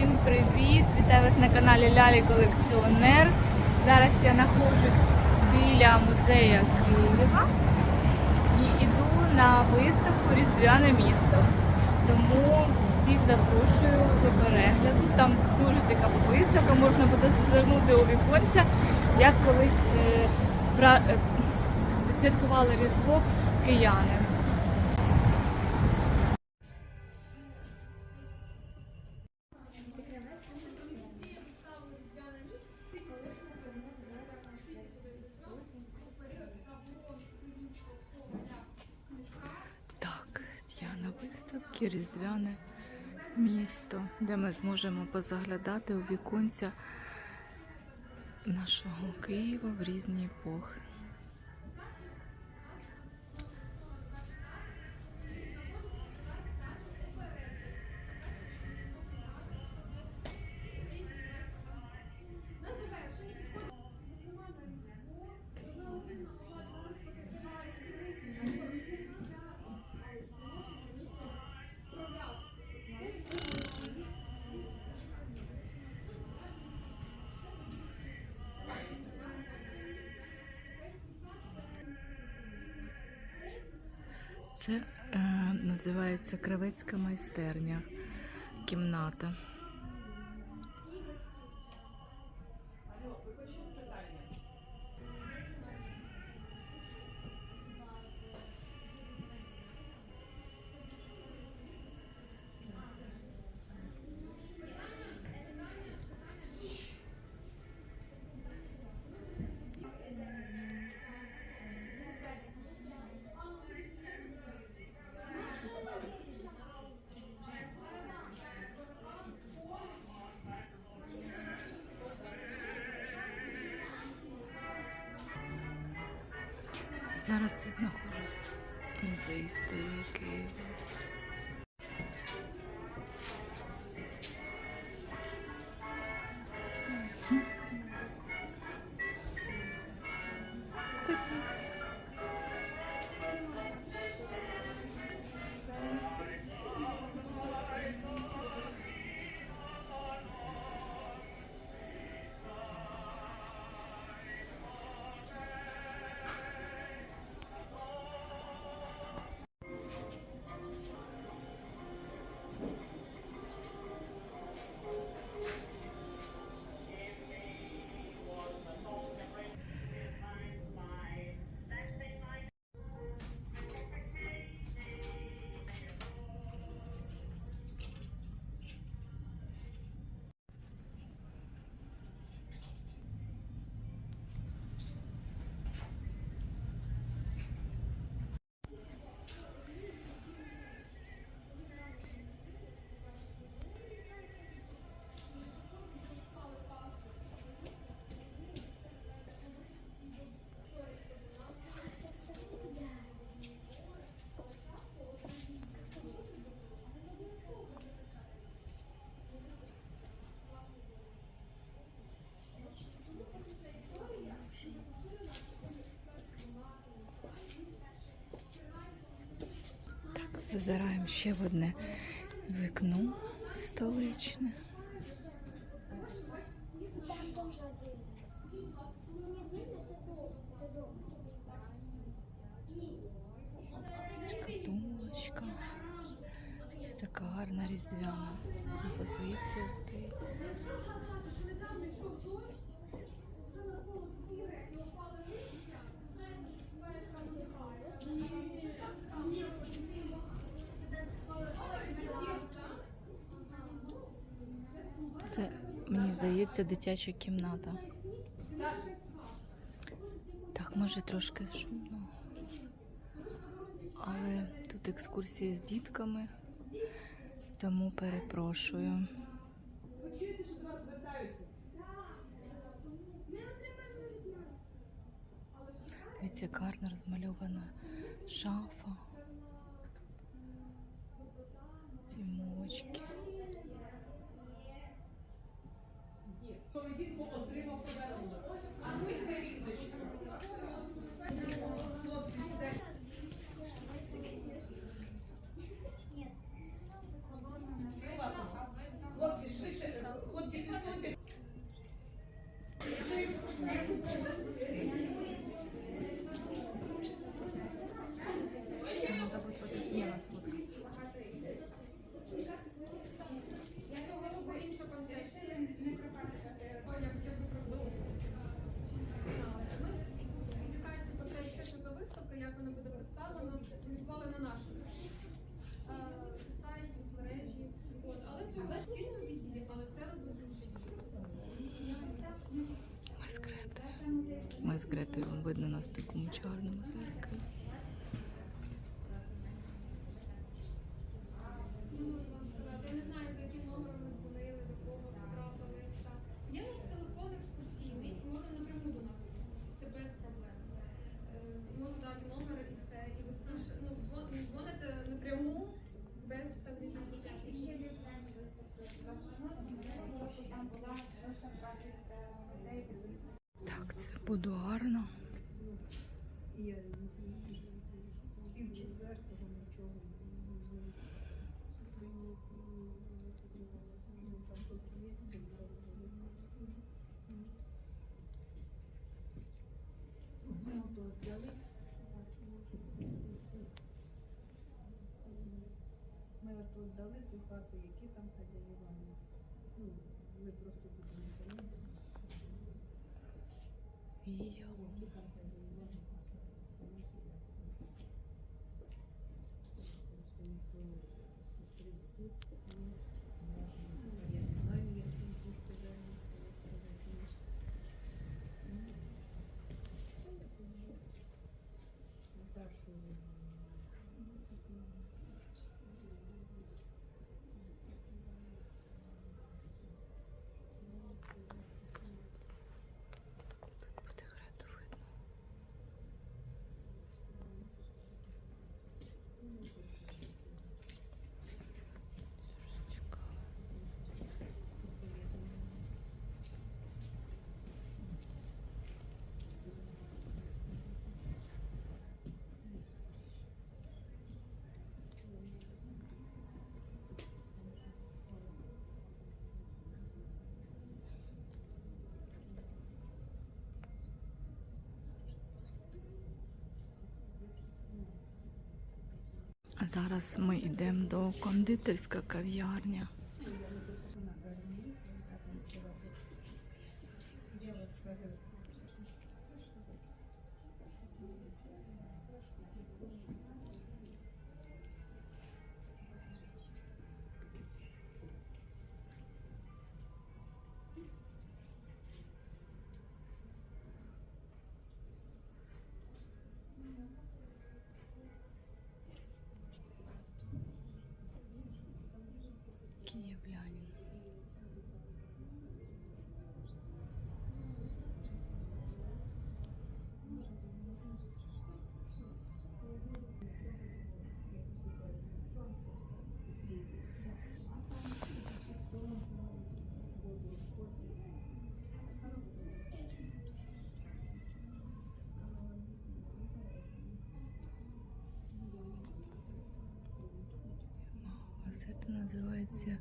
Всім привіт! Вітаю вас на каналі Лялі Колекціонер. Зараз я знаходжусь біля музею Києва і йду на виставку Різдвяне місто. Тому всіх запрошую до перегляду. Там дуже цікава виставка, можна буде зазирнути у віконця, як колись е, пра- е, святкували Різдво кияни. Виставці Різдвяне місто, де ми зможемо позаглядати у віконця нашого Києва в різні епохи. Це е, називається Кравецька майстерня, кімната. Зараз знаходжусь в музеї історії Києва. Зазираємо ще в одне вікно столичне. Шкатулочка. Ось така гарна різдвяна композиція стоїть. Це, мені здається, дитяча кімната. Так, може трошки шумно. Але тут екскурсія з дітками, тому перепрошую. Дивіться, гарно розмальована шафа. Тімочки. So did Ми з Гретою видно на такому чорному зеркалі. продали ту хату, які там хазяївами. Ну, ми просто тут не які там хазяївами. зараз ми йдемо до кондитерська кав'ярня. називається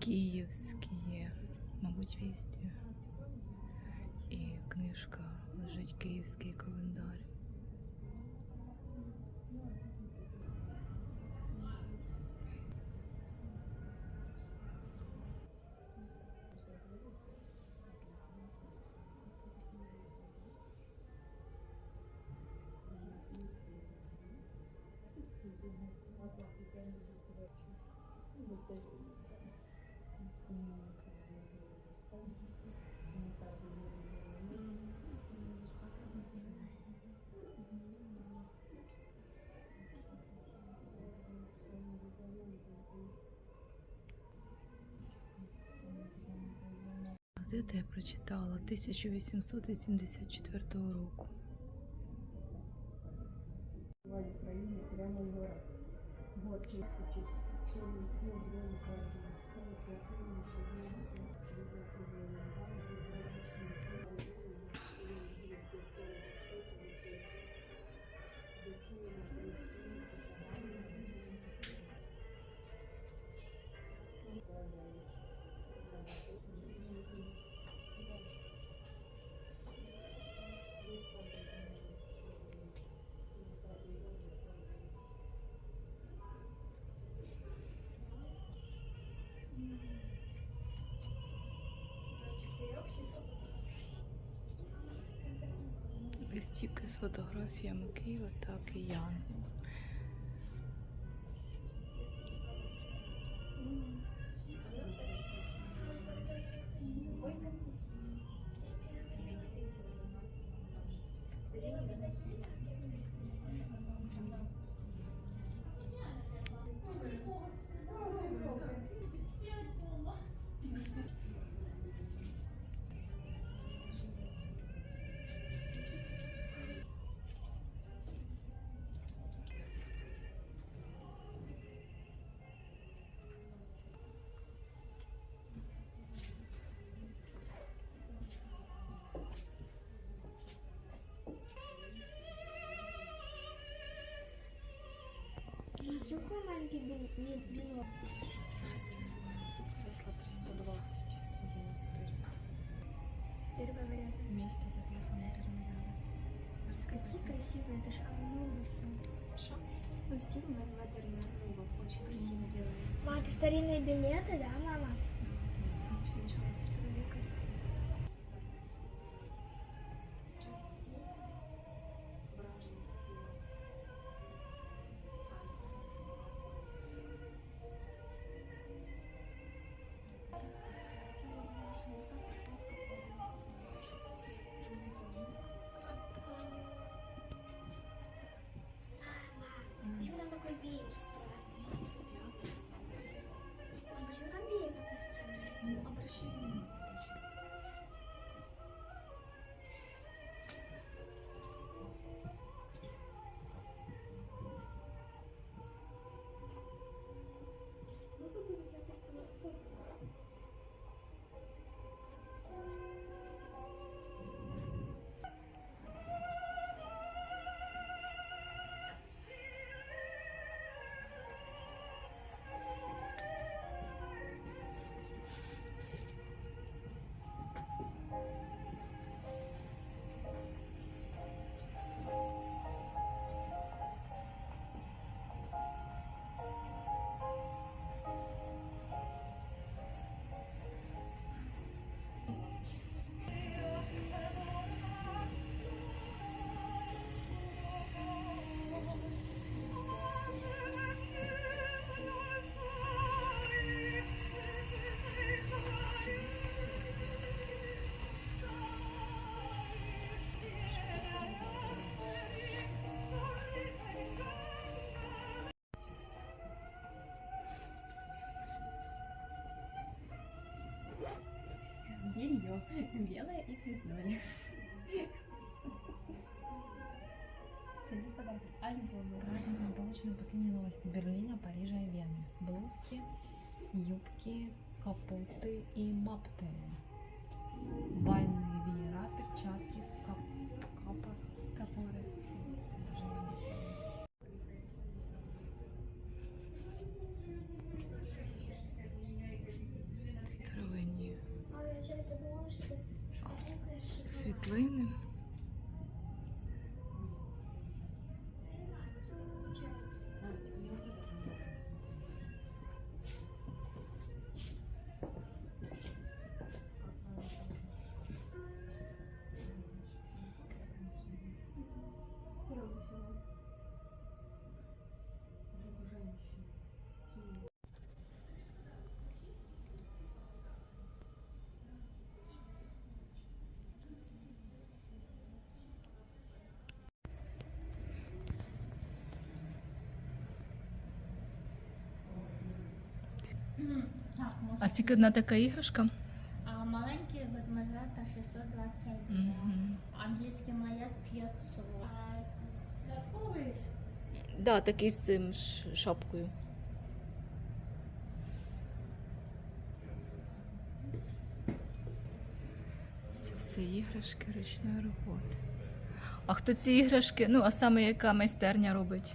Київські, мабуть, вісті. І книжка лежить Київський календар. газети я прочитала 1884 року. Листівки з фотографіями Києва та киян. У нас такой маленький бил- бил- билок. Кресло 320, 11 ряд. Первый вариант. Место за креслом на первом ряду. Какие красивые, это же Арнольд все. Что? Ну, стиль модерн Арнольд, очень красиво делает. Мама, это старинные билеты, да, мама? Белье. Белое и цветное. Среди подарков альбомы. Праздником получены последние новости Берлина, Парижа и Вены. Блузки, юбки, капоты и мапты. Бальные веера, перчатки, Так. А скільки одна така іграшка? А маленький ведмежата 622, Мгм. англійський маєт 500. А святковий Да, такий з цим ш- шапкою. Це все іграшки ручної роботи. А хто ці іграшки? Ну, а саме яка майстерня робить?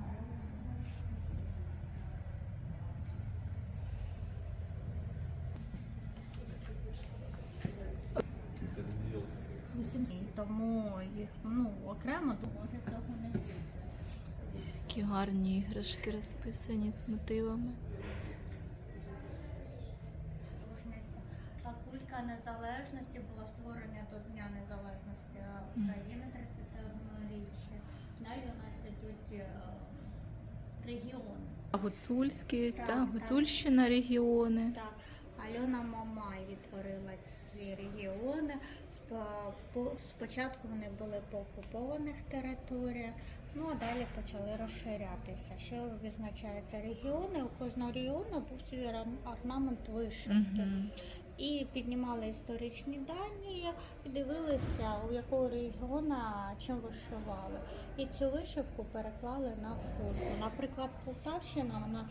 Тому їх ну окремо може цього не Які гарні іграшки розписані з мотивами. А кулька незалежності була створена до Дня Незалежності України 31-річчя. Далі у нас ідуть е, регіони. Гуцульські, Так, та, так. Гуцульщина регіони. Так, Альона Мамай відтворила ці регіони. По- Спочатку вони були по окупованих територіях, ну а далі почали розширятися. Що визначається регіони? У кожного регіону був свій орнамент вишивки. І піднімали історичні дані і дивилися, у якого регіона чим вишивали. І цю вишивку переклали на кульку. Наприклад, Полтавщина, вона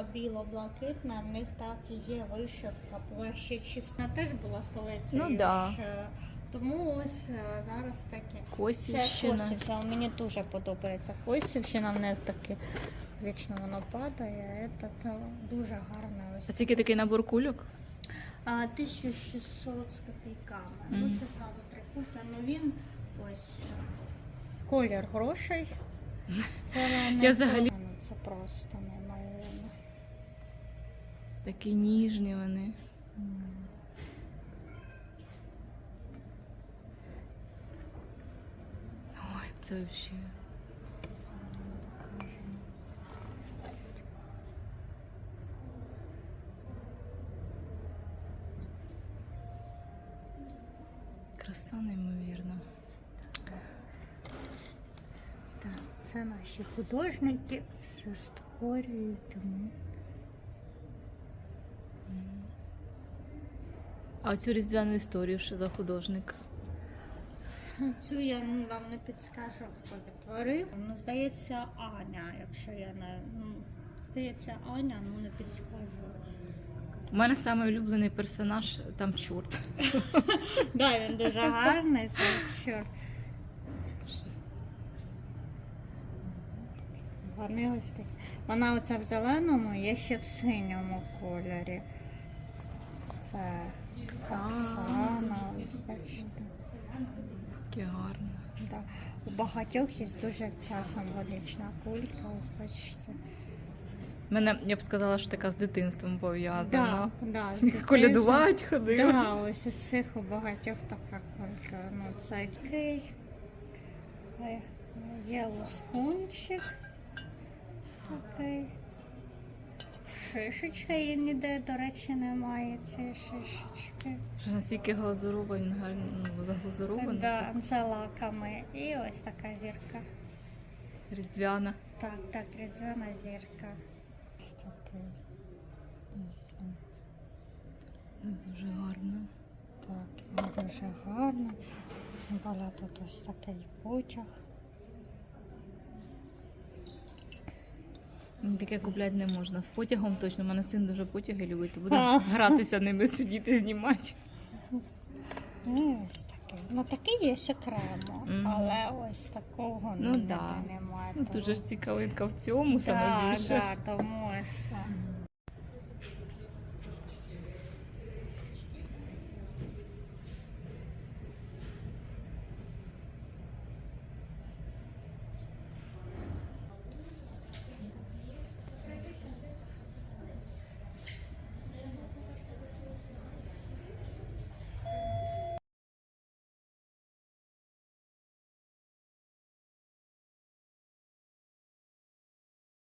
е, біло-блакитна, в них так і є вишивка. Площа Чесна теж була столицею. Ну да. ж, е, Тому ось е, зараз таке. Це Косівщина. Косівщина. Мені дуже подобається Косівщина, в них таке вічно воно падає. Це дуже гарне ось. А скільки такий набор кульок? А, 1600 з копійками. Ну Мгм. це зразу три кулька. Ну він ось е, колір грошей. Це не Я взагалі- Ну, це просто неймовірно. Такі ніжні вони. Ой, це взагалі. Краса неймовірна. Так, це наші художники все створюють. Тому А цю різдвяну історію що за художник? Цю я вам не підскажу, хто відтворив. Ну, здається, Аня, якщо я не ну, здається, Аня, ну не підскажу. У мене самий улюблений персонаж там чорт. Да, він дуже гарний, це чорт. Вони ось такі. Вона оця в зеленому, є ще в синьому кольорі. Це Оксана, ось бачите. Яке гарне. Да. У багатьох є дуже ця символічна кулька, ось бачите. Мене, я б сказала, що така з дитинством пов'язана. Да, да, з дитинства. Колядувати ходила. Да, ось у цих у багатьох така кулька. Ну, це такий е, є лускунчик. Такий. Шишечка її ніде, до речі, немає цієї шишечки. Настільки глазурований, гарно ну, заглазурований. Да, це лаками. І ось така зірка. Різдвяна. Так, так, різдвяна зірка. Ось він. Ну, Дуже гарно. Так, дуже гарно. Тим більше тут ось такий потяг. Таке купляти не можна. З потягом точно. У мене син дуже потяги любить, то буде гратися ними, сидіти, знімати. І ось таке. Ну такий є Мгм. але ось такого Ну да. немає. Ну, тому- дуже ж цікавинка в цьому саме Так, більше. так, тому ось. е,